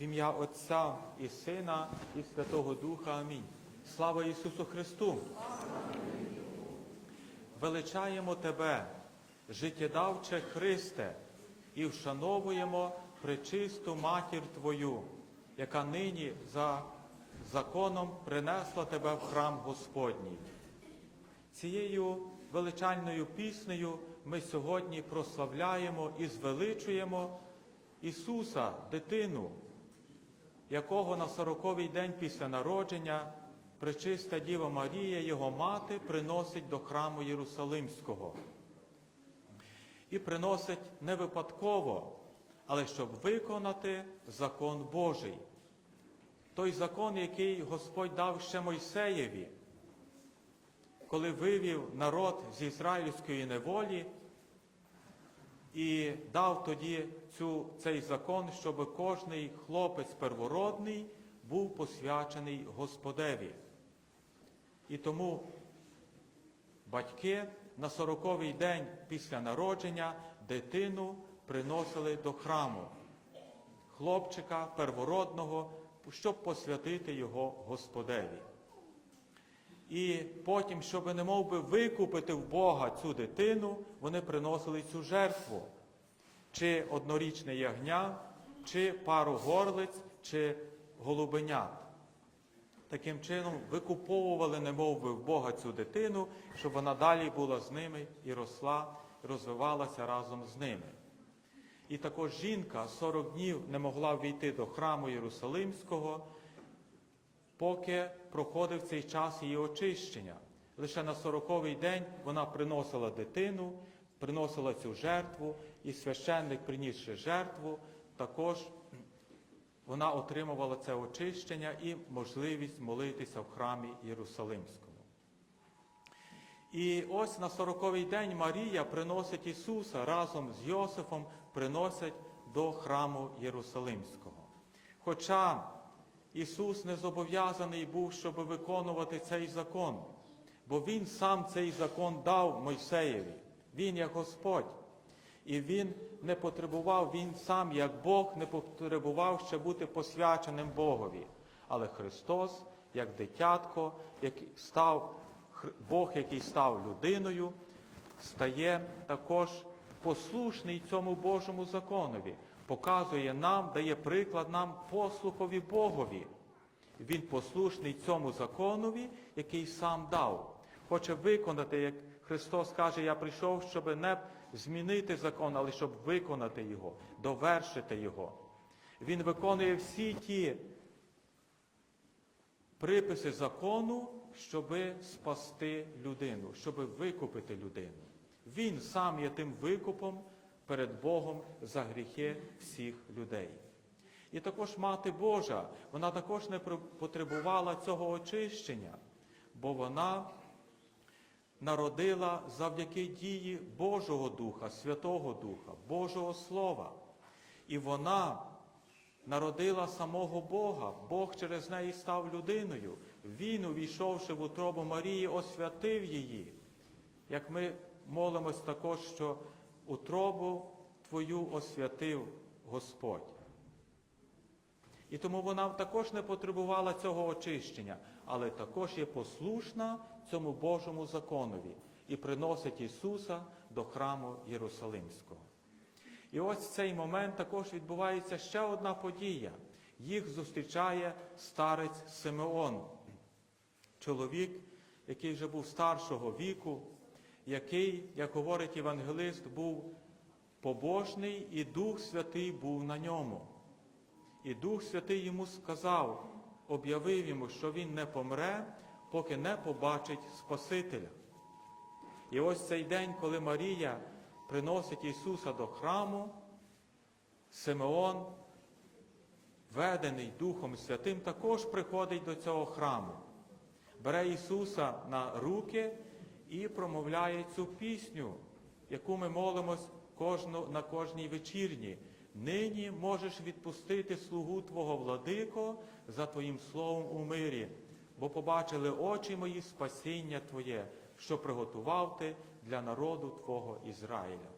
В ім'я Отця і Сина, і Святого Духа. Амінь. Слава Ісусу Христу! Величаємо Тебе, життєдавче Христе, і вшановуємо пречисту матір Твою, яка нині за законом принесла Тебе в храм Господній. Цією величальною піснею ми сьогодні прославляємо і звеличуємо Ісуса, дитину, якого на сороковий день після народження пречиста Діва Марія, його мати, приносить до храму Єрусалимського. І приносить не випадково, але щоб виконати закон Божий. Той закон, який Господь дав ще Мойсеєві, коли вивів народ з ізраїльської неволі і дав тоді цю, цей закон, щоб кожний хлопець первородний був посвячений Господеві. І тому батьки на сороковий день після народження дитину приносили до храму, хлопчика первородного, щоб посвятити його Господеві. І потім, щоб не мов би викупити в Бога цю дитину, вони приносили цю жертву, чи однорічне ягня, чи пару горлиць, чи голубенят. Таким чином викуповували, не мов би, в Бога цю дитину, щоб вона далі була з ними і росла, розвивалася разом з ними. І також жінка 40 днів не могла війти до храму Єрусалимського, поки проходив цей час її очищення. Лише на сороковий день вона приносила дитину, приносила цю жертву, і священник, принісши жертву, також вона отримувала це очищення і можливість молитися в храмі Єрусалимському. І ось на сороковий день Марія приносить Ісуса разом з Йосифом, приносить до храму Єрусалимського. Хоча Ісус не зобов'язаний був, щоб виконувати цей закон, бо Він сам цей закон дав Мойсеєві. Він як Господь. І Він не потребував, Він сам, як Бог, не потребував ще бути посвяченим Богові. Але Христос, як дитятко, який став, Бог, який став людиною, стає також послушний цьому Божому законові, показує нам, дає приклад нам послухові Богові. Він послушний цьому законові, який сам дав. Хоче виконати, як Христос каже, я прийшов, щоб не змінити закон, але щоб виконати його, довершити його. Він виконує всі ті приписи закону, щоб спасти людину, щоб викупити людину. Він сам є тим викупом перед Богом за гріхи всіх людей. І також Мати Божа, вона також не потребувала цього очищення, бо вона народила завдяки дії Божого Духа, Святого Духа, Божого Слова. І вона народила самого Бога. Бог через неї став людиною. Він, увійшовши в утробу Марії, освятив її. Як ми молимось також, що утробу Твою освятив Господь. І тому вона також не потребувала цього очищення, але також є послушна цьому Божому законові і приносить Ісуса до храму Єрусалимського. І ось в цей момент також відбувається ще одна подія. Їх зустрічає старець Симеон, чоловік, який вже був старшого віку, який, як говорить євангелист, був побожний, і Дух Святий був на ньому. І Дух Святий йому сказав, об'явив йому, що він не помре, поки не побачить Спасителя. І ось цей день, коли Марія приносить Ісуса до храму, Симеон, ведений Духом Святим, також приходить до цього храму, бере Ісуса на руки і промовляє цю пісню, яку ми молимось кожну, на кожній вечірні. Нині можеш відпустити слугу Твого владико за Твоїм словом у мирі, бо побачили очі мої спасіння Твоє, що приготував ти для народу Твого Ізраїля.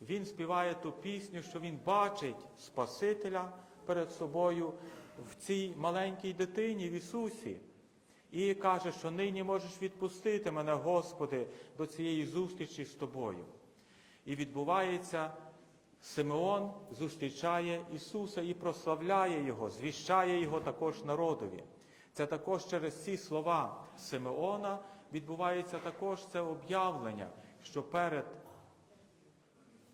Він співає ту пісню, що він бачить Спасителя, перед собою в цій маленькій дитині в Ісусі. І каже, що нині можеш відпустити мене, Господи, до цієї зустрічі з тобою. І відбувається, Симеон зустрічає Ісуса і прославляє Його, звіщає Його також народові. Це також через ці слова Симеона відбувається також це об'явлення, що перед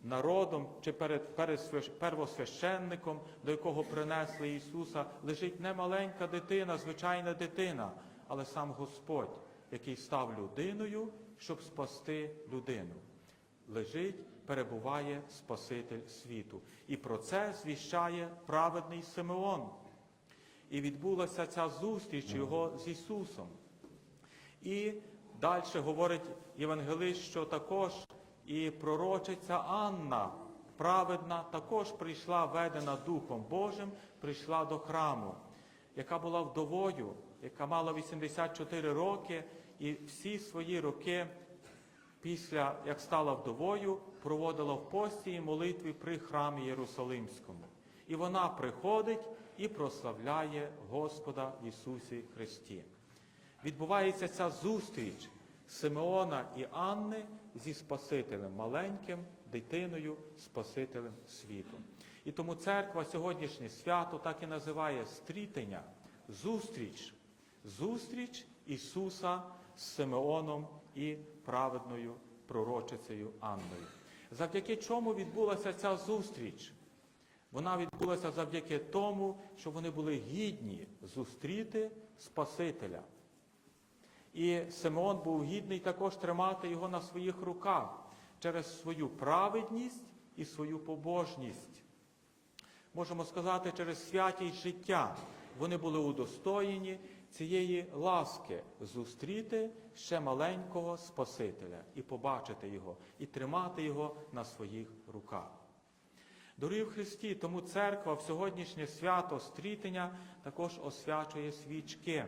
народом чи перед, перед первосвященником, до якого принесли Ісуса, лежить не маленька дитина, звичайна дитина, але сам Господь, який став людиною, щоб спасти людину. Лежить, перебуває Спаситель світу. І про це звіщає праведний Симеон. І відбулася ця зустріч його з Ісусом. І далі говорить Євангелист, що також і пророчиця Анна, праведна, також прийшла, ведена Духом Божим, прийшла до храму, яка була вдовою, яка мала 84 роки, і всі свої роки після як стала вдовою, проводила в пості і молитві при храмі Єрусалимському. І вона приходить і прославляє Господа в Ісусі Христі. Відбувається ця зустріч Симеона і Анни зі Спасителем, маленьким дитиною, Спасителем світу. І тому церква сьогоднішнє свято так і називає стрітення, зустріч, зустріч Ісуса з Симеоном і праведною пророчицею Анною. Завдяки чому відбулася ця зустріч? Вона відбулася завдяки тому, що вони були гідні зустріти Спасителя. І Симеон був гідний також тримати його на своїх руках через свою праведність і свою побожність. Можемо сказати, через святість життя вони були удостоєні цієї ласки зустріти ще маленького Спасителя і побачити його, і тримати його на своїх руках. Дорогі в Христі, тому церква в сьогоднішнє свято стрітення також освячує свічки.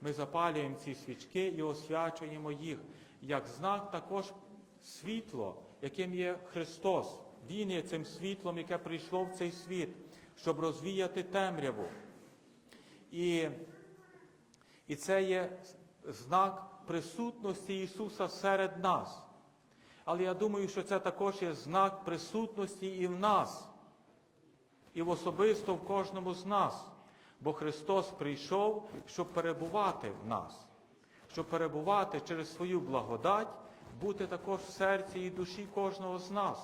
Ми запалюємо ці свічки і освячуємо їх як знак також світло, яким є Христос. Він є цим світлом, яке прийшло в цей світ, щоб розвіяти темряву. І, і це є знак присутності Ісуса серед нас. Але я думаю, що це також є знак присутності і в нас, і в особисто в кожному з нас. Бо Христос прийшов, щоб перебувати в нас, щоб перебувати через свою благодать, бути також в серці і душі кожного з нас.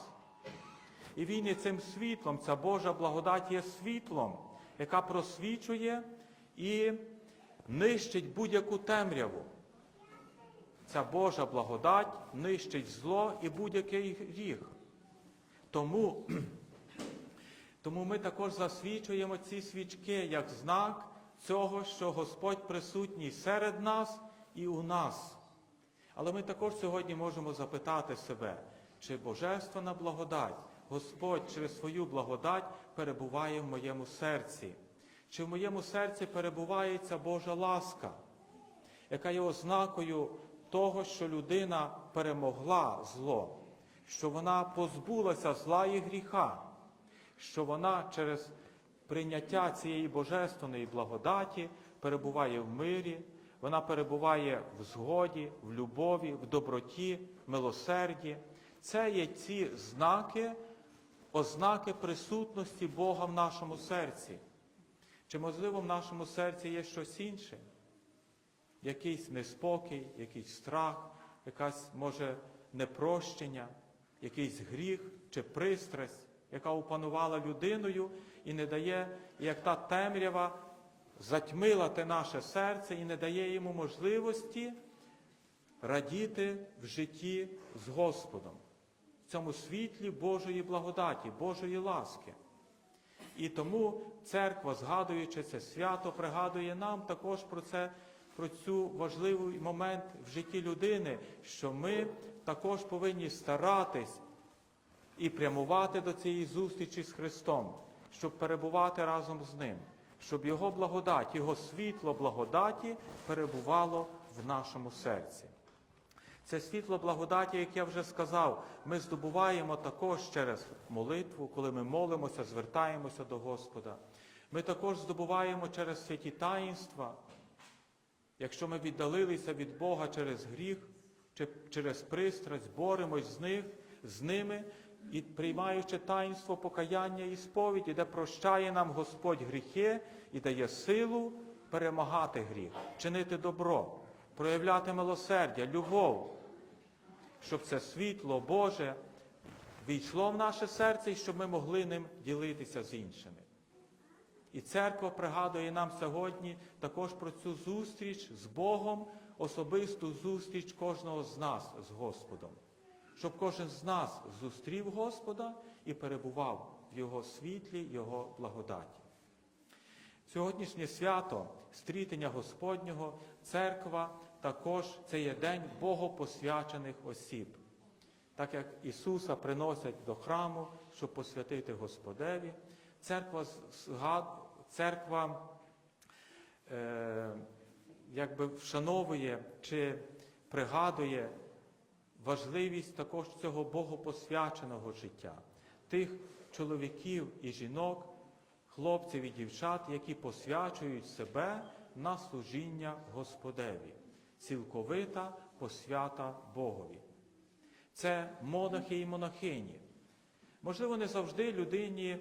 І Він є цим світлом, ця Божа благодать є світлом, яка просвічує і нищить будь-яку темряву. Ця Божа благодать нищить зло і будь-який гріх. Тому, тому ми також засвічуємо ці свічки як знак цього, що Господь присутній серед нас і у нас. Але ми також сьогодні можемо запитати себе, чи Божественна благодать, Господь через свою благодать перебуває в моєму серці, чи в моєму серці перебуває ця Божа ласка, яка є ознакою того, що людина перемогла зло, що вона позбулася зла і гріха, що вона через прийняття цієї божественної благодаті перебуває в мирі, вона перебуває в згоді, в любові, в доброті, милосерді. Це є ці знаки, ознаки присутності Бога в нашому серці. Чи, можливо, в нашому серці є щось інше? якийсь неспокій, якийсь страх, якась, може, непрощення, якийсь гріх чи пристрасть, яка опанувала людиною і не дає, як та темрява затьмила те наше серце і не дає йому можливості радіти в житті з Господом, в цьому світлі Божої благодаті, Божої ласки. І тому церква, згадуючи це свято, пригадує нам також про це, про цю важливий момент в житті людини, що ми також повинні старатись і прямувати до цієї зустрічі з Христом, щоб перебувати разом з Ним, щоб Його благодать, Його світло благодаті перебувало в нашому серці. Це світло благодаті, як я вже сказав, ми здобуваємо також через молитву, коли ми молимося, звертаємося до Господа. Ми також здобуваємо через святі таїнства, якщо ми віддалилися від Бога через гріх чи через пристрасть, боремось з них, з ними і приймаючи таїнство покаяння і сповіді, де прощає нам Господь гріхи і дає силу перемагати гріх, чинити добро, проявляти милосердя, любов, щоб це світло Боже війшло в наше серце і щоб ми могли ним ділитися з іншими. І церква пригадує нам сьогодні також про цю зустріч з Богом, особисту зустріч кожного з нас з Господом, щоб кожен з нас зустрів Господа і перебував в Його світлі, Його благодаті. Сьогоднішнє свято стрітення Господнього, церква також це є день богопосвячених осіб. Так як Ісуса приносять до храму, щоб посвятити Господеві, церква, церква е, якби вшановує чи пригадує важливість також цього богопосвяченого життя, тих чоловіків і жінок, хлопців і дівчат, які посвячують себе на служіння Господеві, цілковита посвята Богові. Це монахи і монахині. Можливо, не завжди людині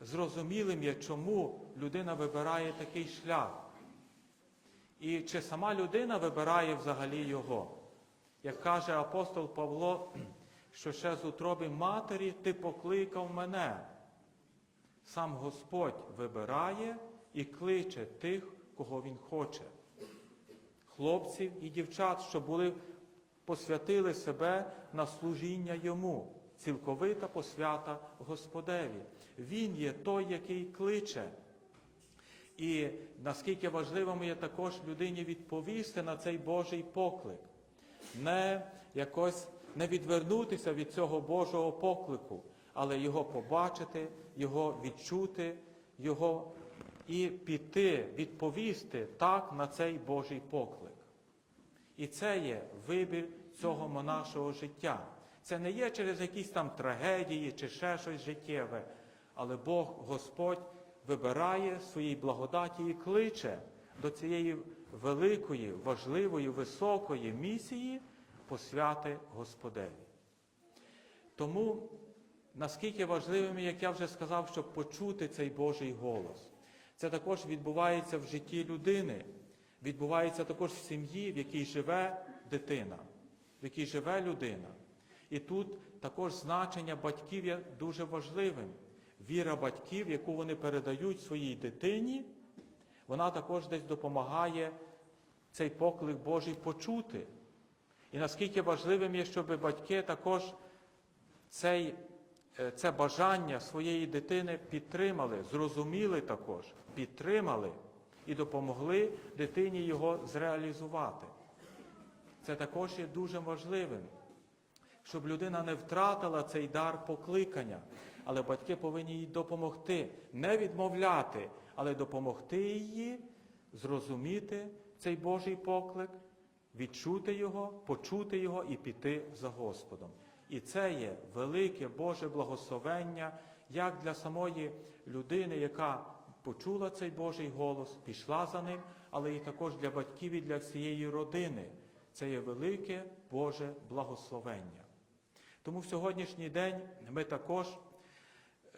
зрозумілим є, чому людина вибирає такий шлях. І чи сама людина вибирає взагалі його. Як каже апостол Павло, що ще з утроби матері ти покликав мене. Сам Господь вибирає і кличе тих, кого Він хоче. Хлопців і дівчат, що були, посвятили себе на служіння йому, цілковита посвята Господеві. Він є той, який кличе. І наскільки важливим є також людині відповісти на цей Божий поклик, не якось не відвернутися від цього Божого поклику, але його побачити, його відчути, його і піти, відповісти так на цей Божий поклик. І це є вибір цього монашого життя. Це не є через якісь там трагедії чи ще щось життєве, але Бог, Господь, вибирає своїй благодаті і кличе до цієї великої, важливої, високої місії посвяти Господеві. Тому наскільки важливим, як я вже сказав, щоб почути цей Божий голос. Це також відбувається в житті людини, відбувається також в сім'ї, в якій живе дитина, в якій живе людина. І тут також значення батьків є дуже важливим. Віра батьків, яку вони передають своїй дитині, вона також десь допомагає цей поклик Божий почути. І наскільки важливим є, щоб батьки також цей, це бажання своєї дитини підтримали, зрозуміли також, підтримали і допомогли дитині його зреалізувати. Це також є дуже важливим, щоб людина не втратила цей дар покликання, але батьки повинні їй допомогти, не відмовляти, але допомогти їй зрозуміти цей Божий поклик, відчути його, почути його і піти за Господом. І це є велике Боже благословення як для самої людини, яка почула цей Божий голос, пішла за ним, але і також для батьків і для всієї родини. Це є велике Боже благословення. Тому в сьогоднішній день ми також,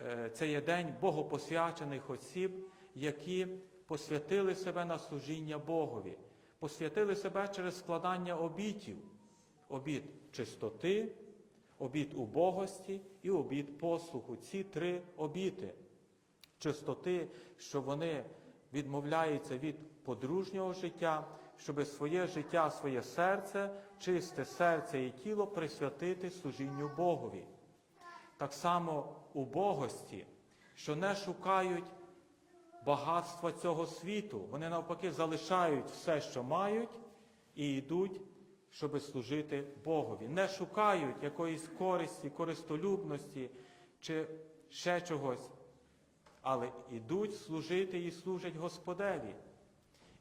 е, це є день богопосвячених осіб, які посвятили себе на служіння Богові, посвятили себе через складання обітів, обід чистоти, обід убогості і обід послуху. Ці три обіти чистоти, що вони відмовляються від подружнього життя, щоб своє життя, своє серце, чисте серце і тіло присвятити служінню Богові. Так само убогості, що не шукають багатства цього світу, вони навпаки залишають все, що мають, і йдуть, щоб служити Богові. Не шукають якоїсь користі, користолюбності чи ще чогось, але йдуть служити і служать Господеві.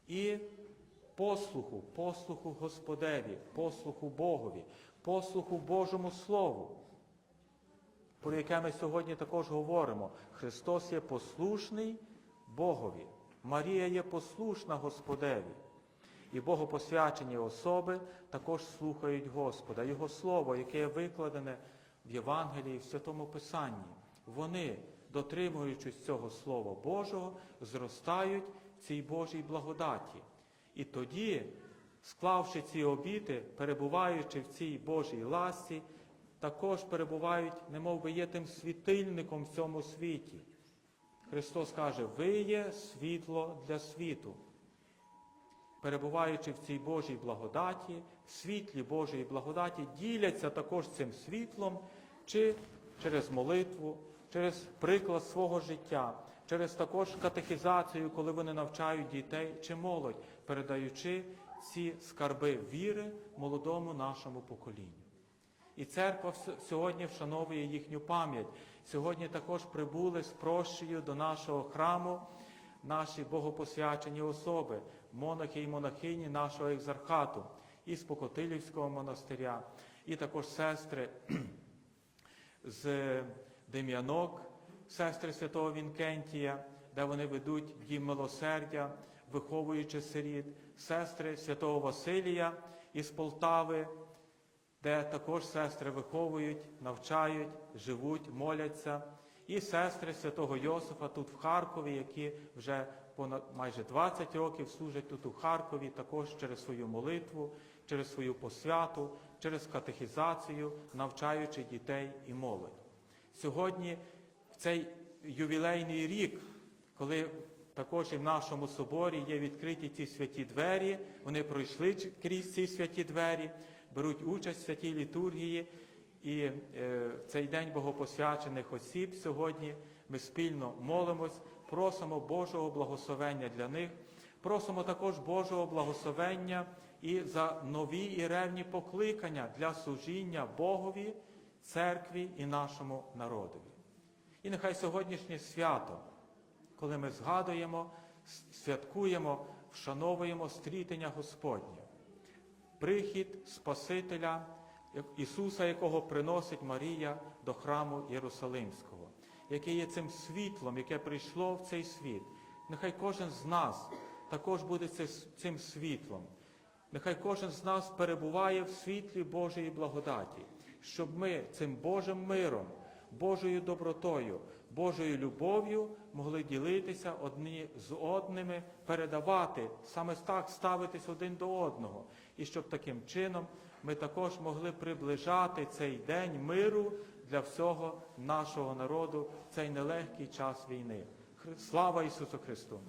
І послуху, послуху Господеві, послуху Богові, послуху Божому Слову, про яке ми сьогодні також говоримо. Христос є послушний Богові. Марія є послушна Господеві. І богопосвячені особи також слухають Господа, Його Слово, яке є викладене в Євангелії, в Святому Писанні. Вони, дотримуючись цього Слова Божого, зростають в цій Божій благодаті. І тоді, склавши ці обіти, перебуваючи в цій Божій ласці, також перебувають, немов би є тим світильником в цьому світі. Христос каже, ви є світло для світу перебуваючи в цій Божій благодаті, в світлі Божої благодаті, діляться також цим світлом, чи через молитву, через приклад свого життя, через також катехізацію, коли вони навчають дітей чи молодь, передаючи ці скарби віри молодому нашому поколінню. І церква сьогодні вшановує їхню пам'ять. Сьогодні також прибули з прощею до нашого храму наші богопосвячені особи, монахи і монахині нашого екзархату із Покотилівського монастиря, і також сестри з Дем'янок, сестри святого Вінкентія, де вони ведуть дім милосердя, виховуючи сиріт, сестри святого Василія із Полтави, де також сестри виховують, навчають, живуть, моляться. І сестри святого Йосифа тут в Харкові, які вже понад майже 20 років служать тут у Харкові, також через свою молитву, через свою посвяту, через катехізацію, навчаючи дітей і молодь. Сьогодні, в цей ювілейний рік, коли також і в нашому соборі є відкриті ці святі двері, вони пройшли крізь ці святі двері, беруть участь в святій літургії. І е, в цей день богопосвячених осіб сьогодні ми спільно молимось, просимо Божого благословення для них, просимо також Божого благословення і за нові і ревні покликання для служіння Богові, церкві і нашому народові. І нехай сьогоднішнє свято, коли ми згадуємо, святкуємо, вшановуємо стрітення Господнє, прихід Спасителя Ісуса, якого приносить Марія до храму Єрусалимського, яке є цим світлом, яке прийшло в цей світ. Нехай кожен з нас також буде цим світлом. Нехай кожен з нас перебуває в світлі Божої благодаті, щоб ми цим Божим миром, Божою добротою, Божою любов'ю могли ділитися одні з одними, передавати, саме так ставитись один до одного. І щоб таким чином ми також могли приближати цей день миру для всього нашого народу цей нелегкий час війни. Слава Ісусу Христу!